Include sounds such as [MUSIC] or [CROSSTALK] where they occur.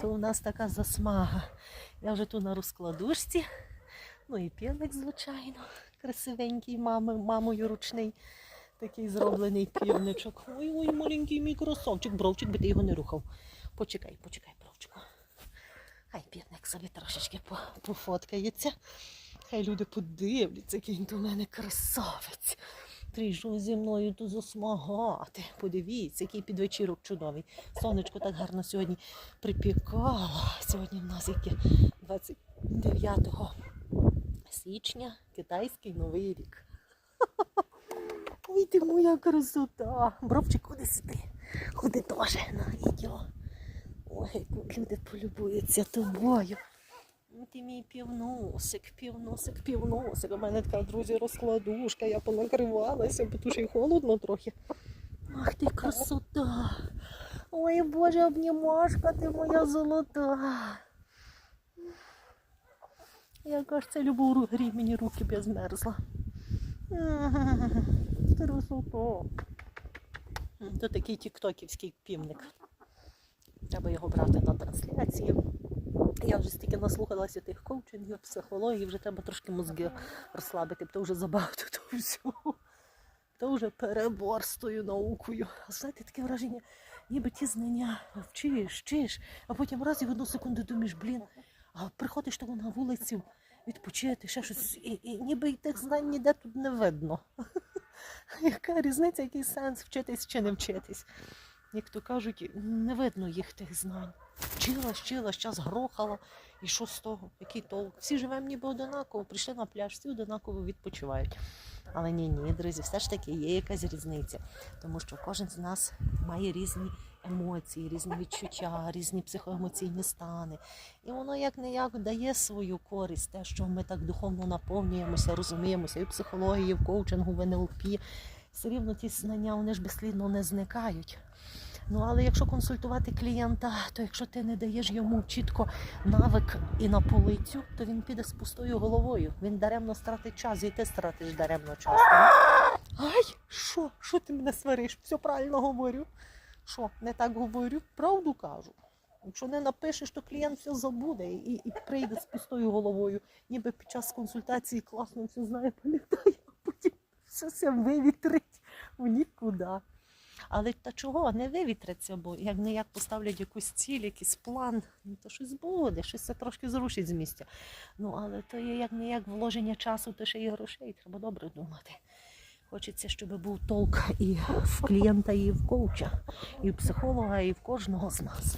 то у нас така засмага. Я вже тут на розкладушці. Ну і півник, звичайно, красивенький, мами, мамою ручний. Такий зроблений півничок. Ой, ой, маленький мій красавчик, бровчик, би ти його не рухав. Почекай, почекай, бровчику. Хай півник собі трошечки пофоткається. Хай люди подивляться, який він до мене красавець. Прийшов зі мною тут засмагати. Подивіться, який підвечірок чудовий. Сонечко так гарно сьогодні припікало. Сьогодні в нас яке 29 січня, китайський новий рік. Ой, ти моя красота. Бровчик, куди сюди? Куди теж? На, ідьо. Ой, люди полюбуються тобою. Ну, Ти мій півносик, півносик, півносик. У мене така, друзі, розкладушка, я понакривалася, бо ще й холодно трохи. Ах ти красота. Ой, Боже, обнімашка, ти моя золота. Яка ж це любов грій мені руки б я змерзла. Красота. То такий тіктоківський півник. Треба його брати на трансляцію. Я вже стільки наслухалася тих коучингів, психології, вже треба трошки мозги розслабити, то вже забагато [LAUGHS] того всього. То вже перебор з тою наукою. А знаєте, таке враження, ніби ті знання вчиш, вчиш, а потім раз і в одну секунду думаєш, блін, а приходиш того на вулицю відпочити, ще щось, і, і ніби й тих знань ніде тут не видно. [LAUGHS] Яка різниця, який сенс вчитись чи не вчитись? Як то кажуть, не видно їх тих знань. Вчила, вчила, час грохала. І що з того? Який толк? Всі живемо ніби одинаково, прийшли на пляж, всі одинаково відпочивають. Але ні, ні, друзі, все ж таки є якась різниця, тому що кожен з нас має різні емоції, різні відчуття, різні психоемоційні стани. І воно як не як дає свою користь, те, що ми так духовно наповнюємося, розуміємося і в психології, і в коучингу, в НЛП. Все рівно ті знання вони ж безслідно не зникають. Ну але якщо консультувати клієнта, то якщо ти не даєш йому чітко навик і на полицю, то він піде з пустою головою. Він даремно стратить час, і ти стратиш даремно час. Ай, що? Що ти мене свариш? Все правильно говорю. Що, не так говорю? Правду кажу. Якщо не напишеш, то клієнт все забуде і, і прийде з пустою головою. Ніби під час консультації класно все знає, пам'ятає, а потім все це вивітрить в. Але та чого не вивітриться, бо як не як поставлять якусь ціль, якийсь план, ну, то щось буде, щось це трошки зрушить з місця. Ну, але то є як не як вложення часу, то ще і грошей. Треба добре думати. Хочеться, щоб був толк і в клієнта, і в коуча, і в психолога, і в кожного з нас.